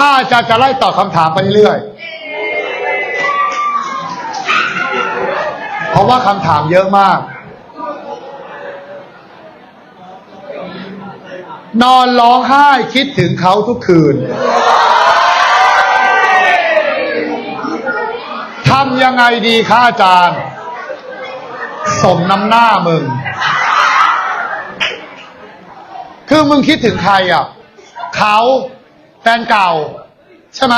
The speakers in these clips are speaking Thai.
อาจารย์จะไล่ตอบคำถามไปเรื่อยเพราะว่าคำถามเยอะมาก นอนร้องไห้คิดถึงเขาทุกคืนทำยังไงดีคะอาจารย์ สมน้ำหน้ามึง คือมึงคิดถึงใครอะ เขา แฟนเก่า ใช่ไหม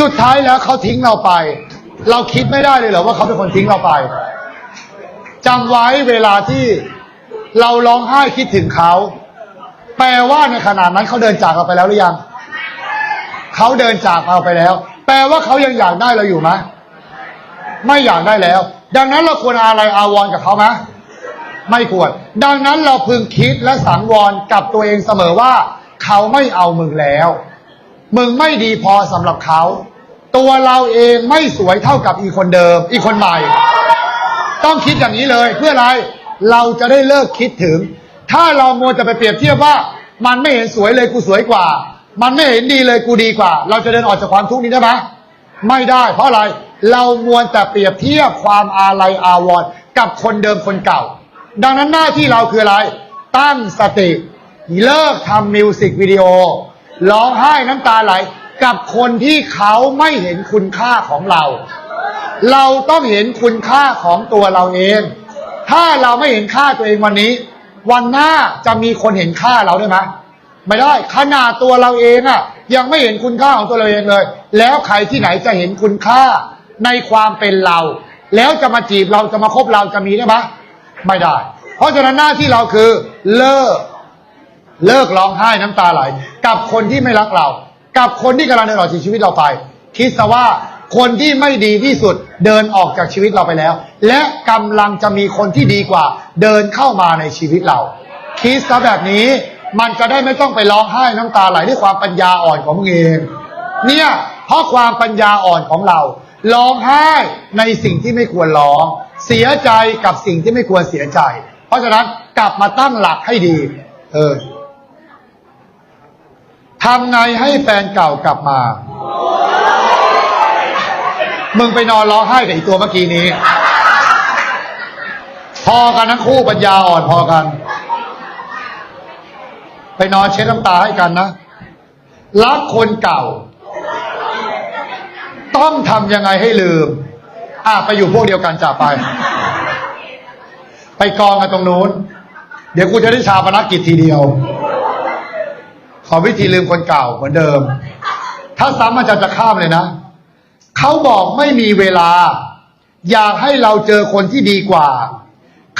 สุดท้ายแล้วเขาทิ้งเราไป เราคิดไม่ได้เลยเหรอว่าเขาเป็นคนทิ้งเราไปจำไว้เวลาที่เราร้องไห้คิดถึงเขา แปลว่าในขณะนั้นเขาเดินจากเราไปแล้วหรือยัง เขาเดินจากเราไปแล้ว แปลว่าเขายังอยากได้เราอยู่ไหมไม่อยากได้แล้ว ดังนั้นเราควรอะไรอาวรกับเขาไหมไม่ควร ดังนั้นเราพึงคิดและสังวรกับตัวเองเสมอว่า เขาไม่เอามึงแล้ว มึงไม่ดีพอสำหรับเขา ตัวเราเองไม่สวยเท่ากับอีคนเดิม อีคนใหม่ ต้องคิดอย่างนี้เลยเพื่ออะไร เราจะได้เลิกคิดถึง ถ้าเรามัวจะไปเปรียบเทียบว่า มันไม่เห็นสวยเลยกูสวยกว่า มันไม่เห็นดีเลยกูดีกว่า เราจะเดินออกจากความทุกข์นี้ได้ไหมไม่ได้เพราะอะไร เรามัวแต่เปรียบเทียบความอาลัยอาวรณ์กับคนเดิมคนเก่า ดังนั้นหน้าที่เราคืออะไร ตั้งสติ เลิกทำมิวสิกวิดีโอร้องไห้น้ำตาไหล กับคนที่เขาไม่เห็นคุณค่าของเรา เราต้องเห็นคุณค่าของตัวเราเอง ถ้าเราไม่เห็นค่าตัวเองวันนี้ วันหน้าจะมีคนเห็นค่าเราได้ไหมไม่ได้ขนาดตัวเราเองอะยังไม่เห็นคุณค่าของตัวเราเองเลย แล้วใครที่ไหนจะเห็นคุณค่าในความเป็นเรา แล้วจะมาจีบเราจะมาคบเราจะมีได้ไหมไม่ได้ เพราะฉะนั้นหน้าที่เราคือเลิก เลิกร้องไห้น้ำตาไหล กับคนที่ไม่รักเรา กับคนที่กำลังเดินออกจากชีวิตเราไป คิดซะว่าคนที่ไม่ดีที่สุดเดินออกจากชีวิตเราไปแล้ว และกำลังจะมีคนที่ดีกว่า เดินเข้ามาในชีวิตเรา คิดซะแบบนี้มันจะได้ไม่ต้องไปร้องไห้น้ำตาไหลด้วยความปัญญาอ่อนของมึงเอง เนี่ยเพราะความปัญญาอ่อนของเราร้องไห้ในสิ่งที่ไม่ควรร้อง เสียใจกับสิ่งที่ไม่ควรเสียใจ เพราะฉะนั้นกลับมาตั้งหลักให้ดี เออ ทำไงให้แฟนเก่ากลับมา มึงไปนอนร้องไห้กับอีตัวเมื่อกี้นี้ พอกันทั้งคู่ปัญญาอ่อนพอกัน ไปนอนเช็ดน้ำตาให้กันนะ รักคนเก่า ต้องทำยังไงให้ลืม อะไปอยู่พวกเดียวกันจ่าไป ไปกองกันตรงนู้น เดี๋ยวกูจะได้ชาปนกิจทีเดียว ขอวิธีลืมคนเก่าเหมือนเดิม ถ้าซ้ำอาจารย์จะข้ามเลยนะ เขาบอกไม่มีเวลา อยากให้เราเจอคนที่ดีกว่า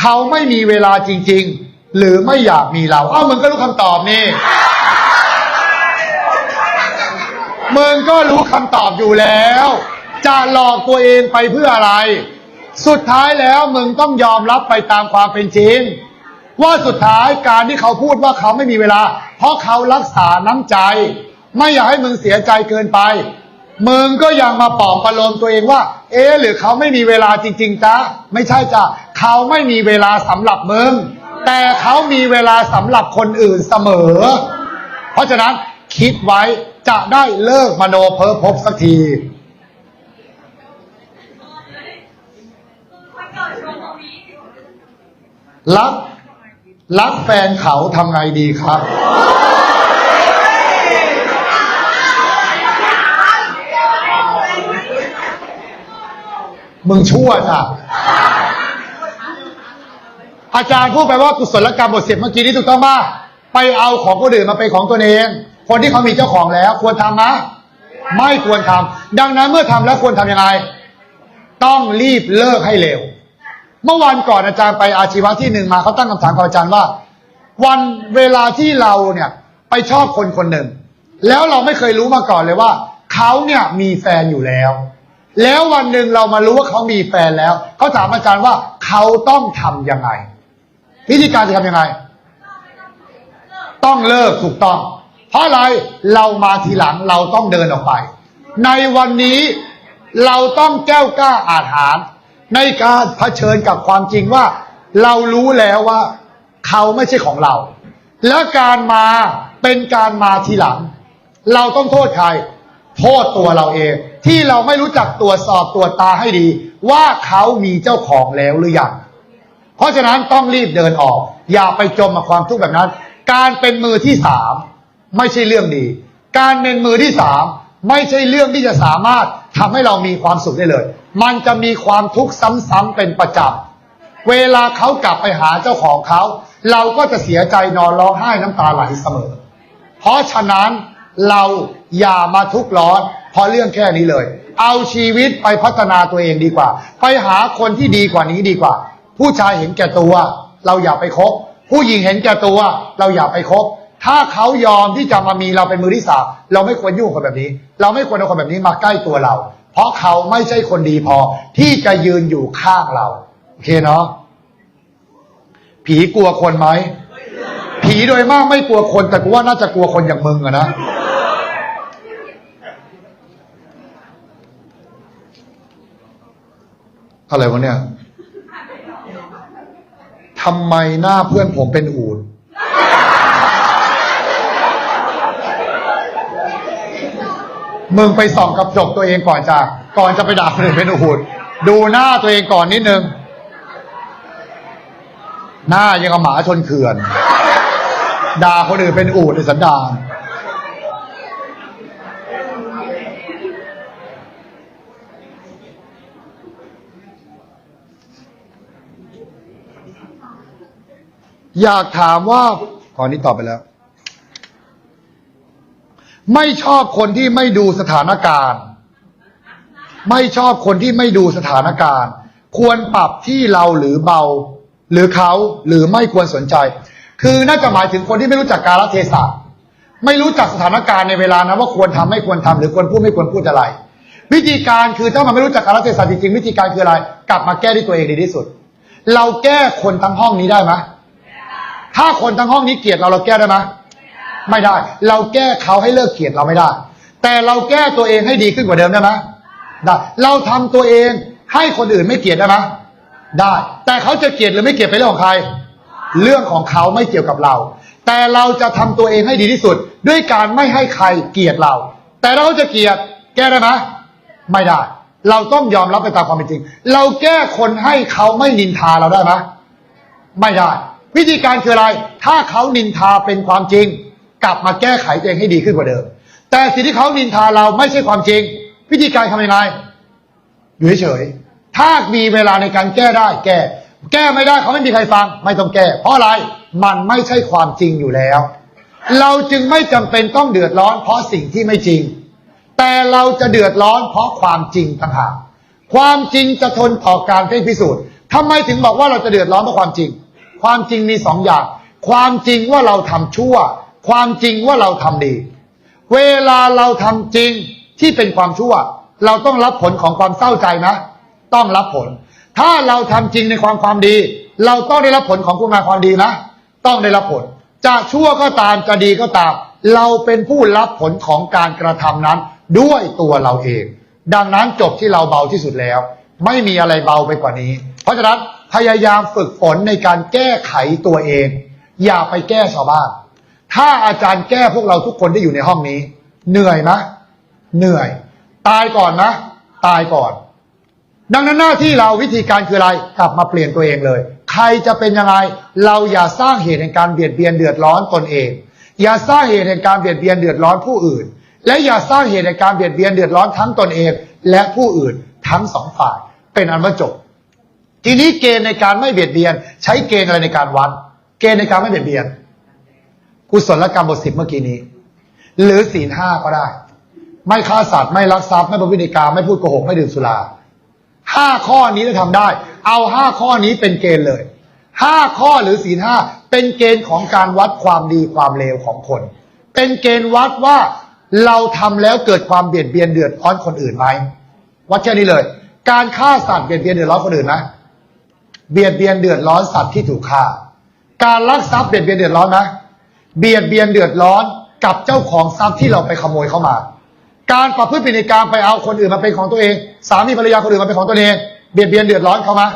เขาไม่มีเวลาจริง ๆ หรือไม่อยากมีเรา เอ้ามึงก็รู้คำตอบนี่มึงก็รู้คำตอบอยู่แล้ว จะหลอกตัวเองไปเพื่ออะไร สุดท้ายแล้วมึงต้องยอมรับไปตามความเป็นจริง ว่าสุดท้ายการที่เขาพูดว่าเขาไม่มีเวลา เพราะเขารักษาน้ำใจ ไม่อยากให้มึงเสียใจเกินไป มึงก็ยังมาปลอบประโลมตัวเองว่า เอ๊หรือเขาไม่มีเวลาจริง ๆจ๊ะไม่ใช่จ้ะเขาไม่มีเวลาสำหรับมึง แต่เขามีเวลาสำหรับคนอื่นเสมอ เพราะฉะนั้นคิดไว้จะได้เลิกมโนเพ้อพบสักทีรัก รักแฟนเขาทำไงดีครับ มึงชั่วจ้ะอาจารย์พูดไปว่ากุศลกรรมบทเสียบเมื่อกี้นี้ถูกต้องป่ะไปเอาของคนอื่นมาเป็นของตัวเอง คนที่เขามีเจ้าของแล้ว ควรทำนะไม่ควรทำดังนั้นเมื่อทำแล้วควรทำยังไง ต้องรีบเลิกให้เร็ว เมื่อวันก่อนอาจารย์ไปอาชีวะที่หนึ่งมาเขาตั้งคำถามกับอาจารย์ว่า วันเวลาที่เราเนี่ยไปชอบคนคนหนึ่ง แล้วเราไม่เคยรู้มาก่อนเลยว่าเขาเนี่ยมีแฟนอยู่แล้ว แล้ววันหนึ่งเรามารู้ว่าเขามีแฟนแล้วเขาถามอาจารย์ว่าเขาต้องทำยังไงวิธีการจะทำยังไง ต้องเลิกถูกต้อง เพราะอะไรเรามาทีหลังเราต้องเดินออกไป ในวันนี้เราต้องแก้วกล้าอาถรรพ์ ในการเผชิญกับความจริงว่า เรารู้แล้วว่า เขาไม่ใช่ของเรา และการมาเป็นการมาทีหลัง เราต้องโทษใคร โทษตัวเราเอง ที่เราไม่รู้จักตรวจสอบตรวจตาให้ดี ว่าเขามีเจ้าของแล้วหรือยังเพราะฉะนั้นต้องรีบเดินออก อย่าไปจมกับความทุกข์แบบนั้น การเป็นมือที่สามไม่ใช่เรื่องดี การเป็นมือที่สาม ไม่ใช่เรื่องที่จะสามารถทำให้เรามีความสุขได้เลย มันจะมีความทุกข์ซ้ำๆเป็นประจำเวลาเขากลับไปหาเจ้าของเขา เราก็จะเสียใจนอนร้องไห้น้ำตาไหลเสมอ เพราะฉะนั้นเราอย่ามาทุกข์ร้อน เพราะเรื่องแค่นี้เลย เอาชีวิตไปพัฒนาตัวเองดีกว่า ไปหาคนที่ดีกว่านี้ดีกว่า ผู้ชายเห็นแก่ตัว เราอย่าไปคบผู้หญิงเห็นแก่ตัว เราอย่าไปคบ ถ้าเขายอมที่จะมามีเราเป็นมือที่สามเราไม่ควรยุ่งกับคนแบบนี้ เราไม่ควรเอาคนแบบนี้มาใกล้ตัวเรา เพราะเขาไม่ใช่คนดีพอที่จะยืนอยู่ข้างเราโอเคเนาะผีกลัวคนไหมผีโดยมากไม่กลัวคน แต่กูว่าน่าจะกลัวคนอย่างมึงอะนะอะไรวะเนี่ยทำไมหน้าเพื่อนผมเป็นอูด มึงไปส่องกับจกตัวเองก่อนจ้ะก่อนจะไปด่าคนอื่นเป็นอูดดูหน้าตัวเองก่อนนิดนึง หน้ายังกับหมาชนเขื่อนด่าคนอื่นเป็นอูดในสันดานอยากถามว่าขอนนี้ตอบไปแล้ว ไม่ชอบคนที่ไม่ดูสถานการณ์ ไม่ชอบคนที่ไม่ดูสถานการณ์ ควรปรับที่เราหรือเบา หรือเขาหรือไม่ควรสนใจ คือน่าจะหมายถึงคนที่ไม่รู้จักกาลเทศะไม่รู้จักสถานการณ์ในเวลานั้นว่าควรทำไม่ควรทำหรือควรพูดไม่ควรพูดอะไร วิธีการคือถ้ามันไม่รู้จักกาลเทศะจริงๆวิธีการคืออะไร กลับมาแก้ด้วยตัวเองดีที่สุด เราแก้คนทั้งห้องนี้ได้ไหมถ้าคนทั้งห้องนี้เกลียดเราเราแก้ได้ไหม ไม่ได้ เราแก้เขาให้เลิกเกลียดเราไม่ได้ แต่เราแก้ตัวเองให้ดีขึ้นกว่าเดิมได้ไหมได้เราทำตัวเองให้คนอื่นไม่เกลียดได้ไหมได้ แต่เขาจะเกลียดหรือไม่เกลียดเป็นเรื่องของใคร เรื่องของเขาไม่เกี่ยวกับเรา แต่เราจะทำตัวเองให้ดีที่สุด ด้วยการไม่ให้ใครเกลียดเรา แต่เราจะเกลียดแก้ได้ไหมไม่ได้ เราต้องยอมรับไปตามความเป็นจริง เราแก้คนให้เขาไม่นินทาเราได้ไหมไม่ได้ วิธีการคืออะไร ถ้าเขานินทาเป็นความจริง กลับมาแก้ไขตัวเองให้ดีขึ้นกว่าเดิม แต่สิ่งที่เขานินทาเราไม่ใช่ความจริง วิธีการทำยังไงอยู่เฉยๆถ้ามีเวลาในการแก้ได้ แก้ แก้ไม่ได้เขาไม่มีใครฟัง ไม่ต้องแก้ เพราะอะไรมันไม่ใช่ความจริงอยู่แล้ว เราจึงไม่จำเป็นต้องเดือดร้อน เพราะสิ่งที่ไม่จริง แต่เราจะเดือดร้อนเพราะความจริงต่างหากความจริงจะทนต่อการเพ่งพิสูจน์ทำไมถึงบอกว่าเราจะเดือดร้อนเพราะความจริง ความจริงมีสองอย่าง ความจริงว่าเราทำชั่ว ความจริงว่าเราทำดี เวลาเราทำจริงที่เป็นความชั่ว เราต้องรับผลของความเศร้าใจนะ ต้องรับผล ถ้าเราทำจริงในความความดี เราต้องได้รับผลของคุณงามความดีนะ ต้องได้รับผล จะชั่วก็ตามจะดีก็ตาม เราเป็นผู้รับผลของการกระทำนั้น ด้วยตัวเราเอง ดังนั้นจบที่เราเบาที่สุดแล้ว ไม่มีอะไรเบาไปกว่านี้ เพราะฉะนั้นพยายามฝึกฝนในการแก้ไขตัวเอง อย่าไปแก้ชาวบ้าน ถ้าอาจารย์แก้พวกเราทุกคนที่อยู่ในห้องนี้ เหนื่อยไหมเหนื่อย ตายก่อนนะตายก่อน ดังนั้นหน้าที่เราวิธีการคืออะไรกลับมาเปลี่ยนตัวเองเลย ใครจะเป็นยังไง เราอย่าสร้างเหตุแห่งการเบียดเบียนเดือดร้อนตนเอง อย่าสร้างเหตุแห่งการเบียดเบียนเดือดร้อนผู้อื่น และอย่าสร้างเหตุแห่งการเบียดเบียนเดือดร้อนทั้งตนเองและผู้อื่นทั้งสองฝ่าย เป็นอันว่าจบ ทีนี้เกณฑ์ในการไม่เบียดเบียน ใช้เกณฑ์อะไรในการวัด เกณฑ์ในการไม่เบียดเบียน กุศลกรรมบทสิบเมื่อกี้นี้ หรือศีลห้าก็ได้ ไม่ฆ่าสัตว์ไม่ลักทรัพย์ไม่ประพฤติกรรมไม่พูดโกหกไม่ดื่มสุราห้าข้อนี้จะทำได้ เอาห้าข้อนี้เป็นเกณฑ์เลยห้าข้อหรือศีลห้าเป็นเกณฑ์ของการวัดความดีความเลวของคน เป็นเกณฑ์วัดว่าเราทำแล้วเกิดความเบียดเบียนเดือดร้อนคนอื่นไหมวัดแค่นี้เลย การฆ่าสัตว์เบียดเบียนเดือดร้อนคนอื่นไหมเบียดเบียนเดือดร้อนสัตว์ที่ถูกฆ่า การลักทรัพย์เบียดเบียนเดือดร้อนไหม เบียดเบียนเดือดร้อนกับเจ้าของทรัพย์ที่เราไปขโมยเข้ามา การประพฤติผิดในการไปเอาคนอื่นมาเป็นของตัวเอง สามีภรรยาคนอื่นมาเป็นของตัวเอง เบียดเบียนเดือดร้อนเขามา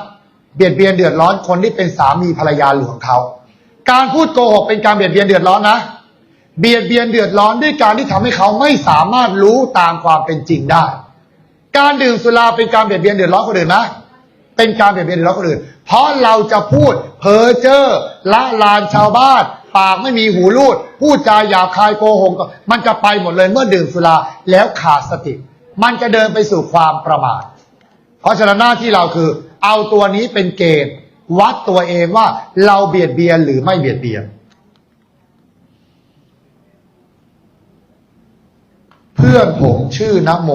เบียดเบียนเดือดร้อนคนที่เป็นสามีภรรยาหลวงเขา การพูดโกหกเป็นการเบียดเบียนเดือดร้อนนะ เบียดเบียนเดือดร้อนด้วยการที่ทำให้เขาไม่สามารถรู้ตามความเป็นจริงได้ การดื่มสุราเป็นการเบียดเบียนเดือดร้อนคนอื่นนะ เป็นการเบียดเบียนเดือดร้อนคนอื่น เพราะเราจะพูดเพ้อเจ้อละลานชาวบ้าน ปากไม่มีหูรูด พูดจาหยาบคายโกหกมันจะไปหมดเลยเมื่อดื่มสุราแล้วขาดสติ มันจะเดินไปสู่ความประมาท เพราะฉะนั้นหน้าที่เราคือ เอาตัวนี้เป็นเกณฑ์วัดตัวเองว่าเราเบียดเบียนหรือไม่เบียดเบียน เพื่อนผมชื่อนโม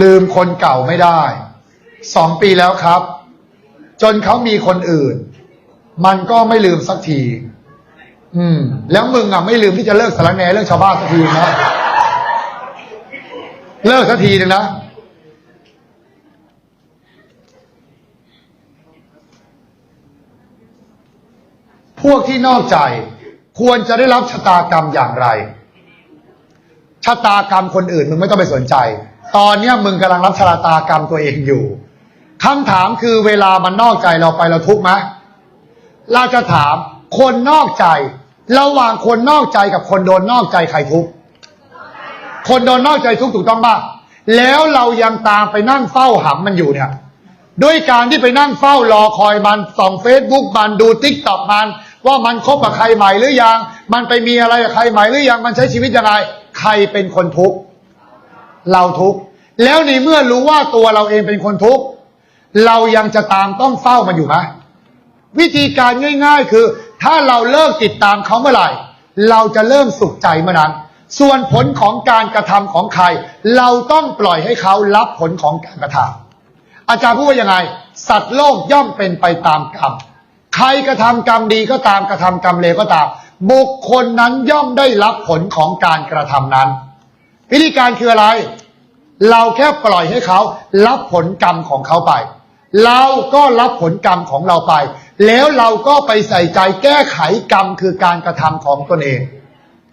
ลืมคนเก่าไม่ได้สองปีแล้วครับ จนเขามีคนอื่น มันก็ไม่ลืมสักที อืม แล้วมึงอะไม่ลืมที่จะเลิกสารแหนเรื่องชาวบ้านสักทีนะเลิกสักทีหนึ่งนะพวกที่นอกใจ ควรจะได้รับชะตากรรมอย่างไร ชะตากรรมคนอื่นมึงไม่ต้องไปสนใจ ตอนเนี้ยมึงกำลังรับชะตากรรมตัวเองอยู่คำถามคือเวลามันนอกใจเราไปเราทุกข์ไหม เราจะถามคนนอกใจ ระหว่างคนนอกใจกับคนโดนนอกใจใครทุกข์คนโดนนอกใจทุกถูกต้องป่ะแล้วเรายังตามไปนั่งเฝ้าหำมันอยู่เนี่ย ด้วยการที่ไปนั่งเฝ้ารอคอยมันส่องเฟซบุ๊กมันดูทิกต็อกมัน ว่ามันคบกับใครใหม่หรือยัง มันไปมีอะไรกับใครใหม่หรือยังมันใช้ชีวิตยังไงใครเป็นคนทุกข์เราทุกข์แล้วในเมื่อรู้ว่าตัวเราเองเป็นคนทุกข์เรายังจะตามต้องเฝ้ามันอยู่ไหม วิธีการง่าย ๆ คือ ถ้าเราเลิกติดตามเขาเมื่อไหร่ เราจะเริ่มสุขใจเมื่อนั้น ส่วนผลของการกระทำของใคร เราต้องปล่อยให้เขารับผลของการกระทำอาจารย์พูดว่ายังไง สัตว์โลกย่อมเป็นไปตามกรรมใครกระทำกรรมดีก็ตามกระทำกรรมเลวก็ตาม บุคคลนั้นย่อมได้รับผลของการกระทำนั้น วิธีการคืออะไร เราแค่ปล่อยให้เขารับผลกรรมของเขาไป เราก็รับผลกรรมของเราไป แล้วเราก็ไปใส่ใจแก้ไขกรรมคือการกระทำของตนเอง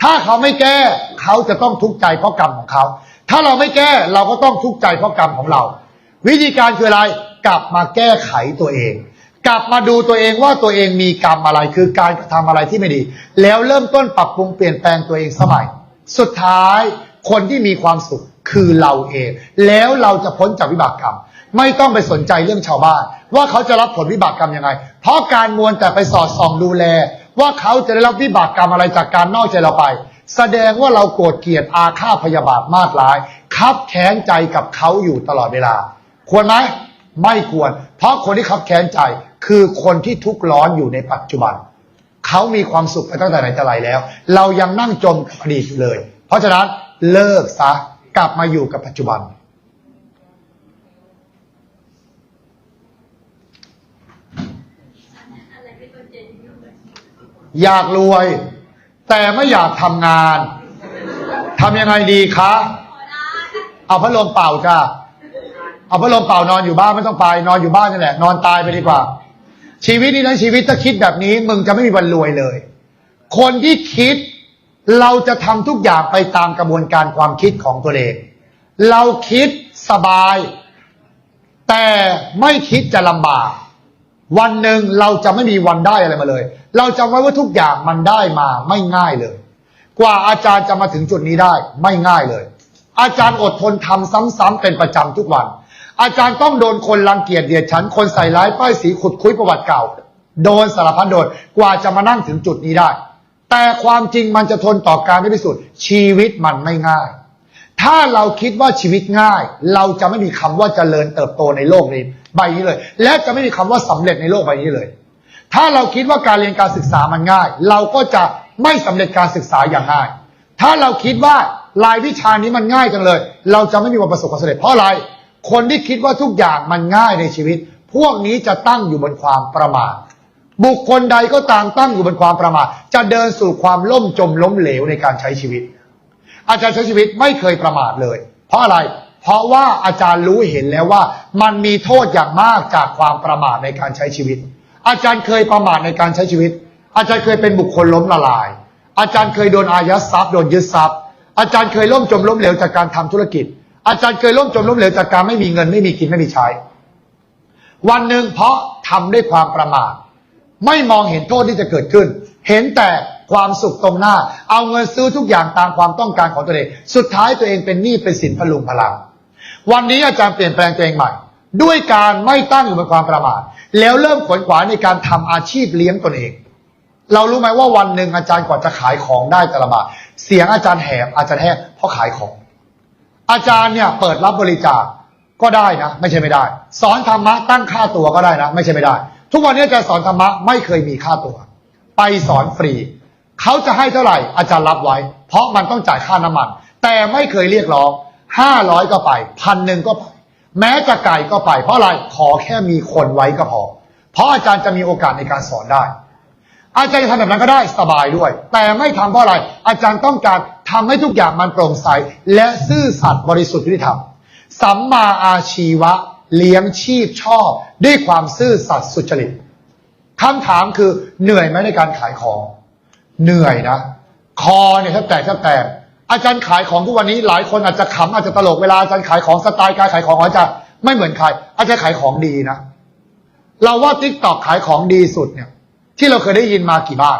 ถ้าเขาไม่แก้เขาจะต้องทุกข์ใจเพราะกรรมของเขา ถ้าเราไม่แก้เราก็ต้องทุกข์ใจเพราะกรรมของเรา วิธีการคืออะไรกลับมาแก้ไขตัวเอง กลับมาดูตัวเองว่าตัวเองมีกรรมอะไร คือการกระทำอะไรที่ไม่ดี แล้วเริ่มต้นปรับปรุงเปลี่ยนแปลงตัวเองสมัย สุดท้ายคนที่มีความสุขคือเราเอง แล้วเราจะพ้นจากวิบากกรรม ไม่ต้องไปสนใจเรื่องชาวบ้าน ว่าเขาจะรับผลวิบากกรรมยังไง เพราะการมวลแต่ไปสอดส่องดูแล ว่าเขาจะได้รับวิบากกรรมอะไรจากการนอกใจเราไป แสดงว่าเราโกรธเกลียดอาฆาตพยาบาทมากร้าย คับแค้นใจกับเขาอยู่ตลอดเวลา ควรไหมไม่ควร เพราะคนที่คับแค้นใจคือคนที่ทุกข์ร้อนอยู่ในปัจจุบัน เขามีความสุขมาตั้งแต่ไหนแต่ไรแล้ว เรายังนั่งจมกับอดีตอยู่เลย เพราะฉะนั้นเลิกซะกลับมาอยู่กับปัจจุบัน อยากรวย แต่ไม่อยากทำงานทำยังไงดีคะ เอาพัดลมเป่าจ้าเอาพัดลมเป่านอนอยู่บ้านไม่ต้องไป นอนอยู่บ้านนี่แหละ นอนตายไปดีกว่า ชีวิตนี้นะชีวิตถ้าคิดแบบนี้ มึงจะไม่มีวันรวยเลย คนที่คิดเราจะทำทุกอย่างไปตามกระบวนการความคิดของตัวเองเราคิดสบาย แต่ไม่คิดจะลำบาก วันหนึ่งเราจะไม่มีวันได้อะไรมาเลย เราจำไว้ว่าทุกอย่างมันได้มาไม่ง่ายเลย กว่าอาจารย์จะมาถึงจุดนี้ได้ไม่ง่ายเลย อาจารย์อดทนทำซ้ำๆเป็นประจำทุกวัน อาจารย์ต้องโดนคนรังเกียจเดียดฉันคนใส่ร้ายป้ายสีขุดคุยประวัติเก่า โดนสารพัดโดนกว่าจะมานั่งถึงจุดนี้ได้ แต่ความจริงมันจะทนต่อการไม่พิสูจน์ชีวิตมันไม่ง่าย ถ้าเราคิดว่าชีวิตง่าย เราจะไม่มีคำว่าเจริญเติบโตในโลกนี้ใบนี้เลย และจะไม่มีคำว่าสำเร็จในโลกใบนี้เลย ถ้าเราคิดว่าการเรียนการศึกษามันง่าย เราก็จะไม่สำเร็จการศึกษาอย่างง่าย ถ้าเราคิดว่ารายวิชานี้มันง่ายจังเลย เราจะไม่มีวันประสบความสำเร็จเพราะอะไร คนที่คิดว่าทุกอย่างมันง่ายในชีวิต พวกนี้จะตั้งอยู่บนความประมาทบุคคลใดก็ตามตั้งอยู่บนความประมาทจะเดินสู่ความล่มจมล้มเหลวในการใช้ชีวิต อาจารย์ใช้ชีวิตไม่เคยประมาทเลย เพราะอะไร เพราะว่าอาจารย์รู้เห็นแล้วว่า มันมีโทษอย่างมากจากความประมาทในการใช้ชีวิต อาจารย์เคยประมาทในการใช้ชีวิต อาจารย์เคยเป็นบุคคลล้มละลาย อาจารย์เคยโดนอายัดทรัพย์โดนยึดทรัพย์ อาจารย์เคยล่มจมล้มเหลวจากการทำธุรกิจ อาจารย์เคยล่มจมล้มเหลวจากการไม่มีเงินไม่มีกินไม่มีใช้ วันหนึ่งเพราะทำด้วยความประมาทไม่มองเห็นโทษที่จะเกิดขึ้น เห็นแต่ความสุขตรงหน้า เอาเงินซื้อทุกอย่างตามความต้องการของตัวเอง สุดท้ายตัวเองเป็นหนี้เป็นสินพลุงพลัง วันนี้อาจารย์เปลี่ยนแปลงตัวเองใหม่ ด้วยการไม่ตั้งอยู่บนความประมาท แล้วเริ่มขวนขวายในการทำอาชีพเลี้ยงตนเอง เรารู้ไหมว่าวันหนึ่งอาจารย์กว่าจะขายของได้แต่ละบาทเสียงอาจารย์แหบอาจารย์แหบเพราะขายของ อาจารย์เนี่ยเปิดรับบริจาคก็ได้นะ ไม่ใช่ไม่ได้ สอนธรรมะตั้งค่าตัวก็ได้นะ ไม่ใช่ไม่ได้ ทุกวันนี้อาจารย์สอนธรรมะไม่เคยมีค่าตัว ไปสอนฟรี เขาจะให้เท่าไหร่อาจารย์รับไว้ เพราะมันต้องจ่ายค่าน้ำมัน แต่ไม่เคยเรียกร้องห้าร้อยก็ไปพันหนึ่งก็ไป แม้จะไก่ก็ไป เพราะอะไรขอแค่มีคนไว้ก็พอ เพราะอาจารย์จะมีโอกาสในการสอนได้ อาจารย์จะทำแบบนั้นก็ได้สบายด้วย แต่ไม่ทำเพราะอะไร อาจารย์ต้องการทำให้ทุกอย่างมันโปร่งใส และซื่อสัตย์บริสุทธิ์ยุติธรรมสัมมาอาชีวะ เลี้ยงชีพชอบ ด้วยความซื่อสัตย์สุจริตคำถามคือเหนื่อยไหมในการขายของ เหนื่อยนะ คอเนี่ยแทบแตกแทบแตก อาจารย์ขายของทุกวันนี้หลายคนอาจจะขำอาจจะตลกเวลาอาจารย์ขายของสไตล์การขายของของอาจารย์ไม่เหมือนใครอาจารย์ขายของดีนะเราว่าทิกตอกขายของดีสุดเนี่ย ที่เราเคยได้ยินมากี่บ้าน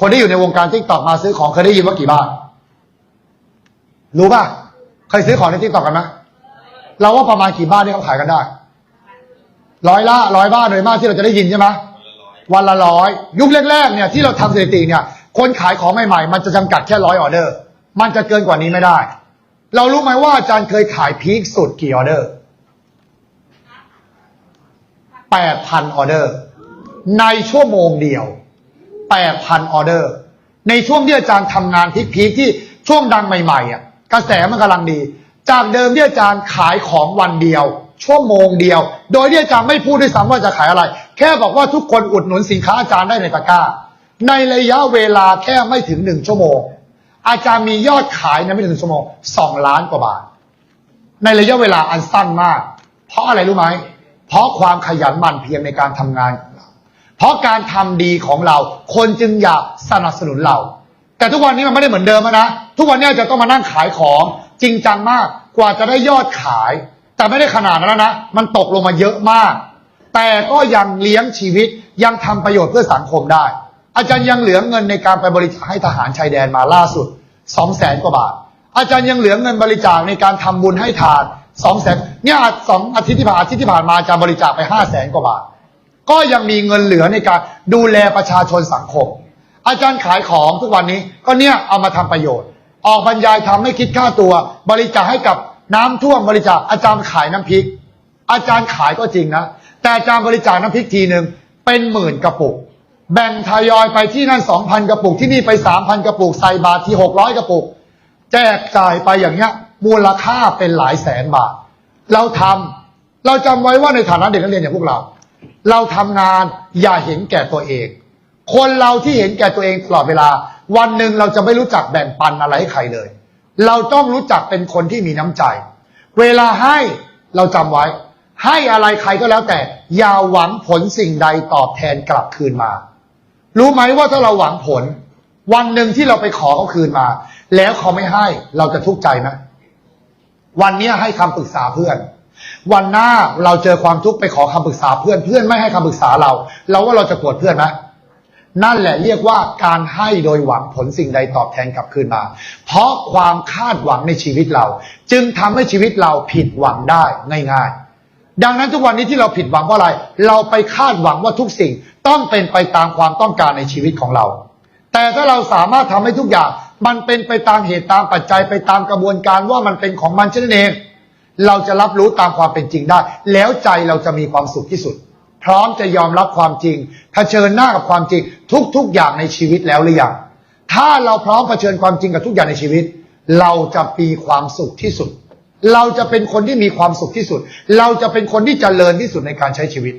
คนที่อยู่ในวงการทิกตอกมาซื้อของเคยได้ยินว่ากี่บ้าน รู้ป่ะเคยซื้อของในทิกตอกกันไหมเราว่าประมาณกี่บ้านที่เขาขายกันได้ร้อยละร้อยบ้านโดยมากที่เราจะได้ยินใช่ไหมวันละร้อยยุคแรกๆเนี่ยที่เราทำสถิติเนี่ย คนขายของใหม่ๆ มันจะจำกัดแค่ร้อยออเดอร์ มันจะเกินกว่านี้ไม่ได้ เรารู้ไหมว่าอาจารย์เคยขายพีคสุดกี่ออเดอร์แปดพันออเดอร์ ในชั่วโมงเดียว8,000ออเดอร์ ในช่วงที่อาจารย์ทำงานพีคๆที่ช่วงดังใหม่ๆอะกระแสมันกำลังดี จากเดิมที่อาจารย์ขายของวันเดียว ชั่วโมงเดียว โดยที่อาจารย์ไม่พูดด้วยซ้ำว่าจะขายอะไร แค่บอกว่าทุกคนอุดหนุนสินค้าอาจารย์ได้ในตะกร้า ในระยะเวลาแค่ไม่ถึงหนึ่งชั่วโมง อาจารย์มียอดขายในไม่ถึงหนึ่งชั่วโมงสองล้านกว่าบาท ในระยะเวลาอันสั้นมาก เพราะอะไรรู้ไหม เพราะความขยันหมั่นเพียรในการทำงานของเรา เพราะการทำดีของเรา คนจึงอยากสนับสนุนเรา แต่ทุกวันนี้มันไม่ได้เหมือนเดิมนะ ทุกวันนี้จะต้องมานั่งขายของจริงจังมาก กว่าจะได้ยอดขาย แต่ไม่ได้ขนาดนั้นแล้วนะ มันตกลงมาเยอะมาก แต่ก็ยังเลี้ยงชีวิตยังทำประโยชน์เพื่อสังคมได้ อาจารย์ยังเหลือเงินในการไปบริจาคให้ทหารชายแดนมาล่าสุดสองแสนกว่าบาท อาจารย์ยังเหลือเงินบริจาคในการทำบุญให้ทานสองแสนเนี่ยสองอาทิตย์ที่ผ่านอาทิตย์ที่ผ่านมาอาจารย์บริจาคไปห้าแสนกว่าบาท ก็ยังมีเงินเหลือในการดูแลประชาชนสังคม อาจารย์ขายของทุกวันนี้ก็เนี่ยเอามาทำประโยชน์ ออกบรรยายทำไม่คิดค่าตัว บริจาคให้กับน้ำท่วมบริจาคอาจารย์ขายน้ำพริก อาจารย์ขายก็จริงนะแต่อาจารย์บริจาคน้ำพริกทีหนึ่งเป็นหมื่นกระปุก แบ่งทยอยไปที่นั่นสองพันกระปุกที่นี่ไปสามพันกระปุกใส่บาทที่หกร้อยกระปุก แจกจ่ายไปอย่างเงี้ยมูลค่าเป็นหลายแสนบาท เราทำเราจำไว้ว่าในฐานะเด็กนักเรียนอย่างพวกเรา เราทำงานอย่าเห็นแก่ตัวเอง คนเราที่เห็นแก่ตัวเองตลอดเวลา วันหนึ่งเราจะไม่รู้จักแบ่งปันอะไรให้ใครเลย เราต้องรู้จักเป็นคนที่มีน้ำใจ เวลาให้เราจำไว้ ให้อะไรใครก็แล้วแต่ อย่าหวังผลสิ่งใดตอบแทนกลับคืนมา รู้ไหมว่าถ้าเราหวังผล วันหนึ่งที่เราไปขอเขาคืนมา แล้วเขาไม่ให้เราจะทุกข์ใจไหมวันนี้ให้คำปรึกษาเพื่อน วันหน้าเราเจอความทุกข์ไปขอคำปรึกษาเพื่อนเพื่อนไม่ให้คำปรึกษาเรา เราว่าเราจะโกรธเพื่อนไหมนั่นแหละเรียกว่าการให้โดยหวังผลสิ่งใดตอบแทนกลับคืนมา เพราะความคาดหวังในชีวิตเรา จึงทำให้ชีวิตเราผิดหวังได้ง่ายๆ ดังนั้นทุกวันนี้ที่เราผิดหวังเพราะอะไร เราไปคาดหวังว่าทุกสิ่ง ต้องเป็นไปตามความต้องการในชีวิตของเรา แต่ถ้าเราสามารถทำให้ทุกอย่าง มันเป็นไปตามเหตุตามปัจจัยไปตามกระบวนการว่ามันเป็นของมันเช่นนั้นเอง เราจะรับรู้ตามความเป็นจริงได้ แล้วใจเราจะมีความสุขที่สุด พร้อมจะยอมรับความจริงเผชิญหน้ากับความจริง ทุกๆอย่างในชีวิตแล้วหรือยังถ้าเราพร้อมเผชิญความจริงกับทุกอย่างในชีวิต เราจะมีความสุขที่สุด เราจะเป็นคนที่มีความสุขที่สุด เราจะเป็นคนที่เจริญที่สุดในการใช้ชีวิต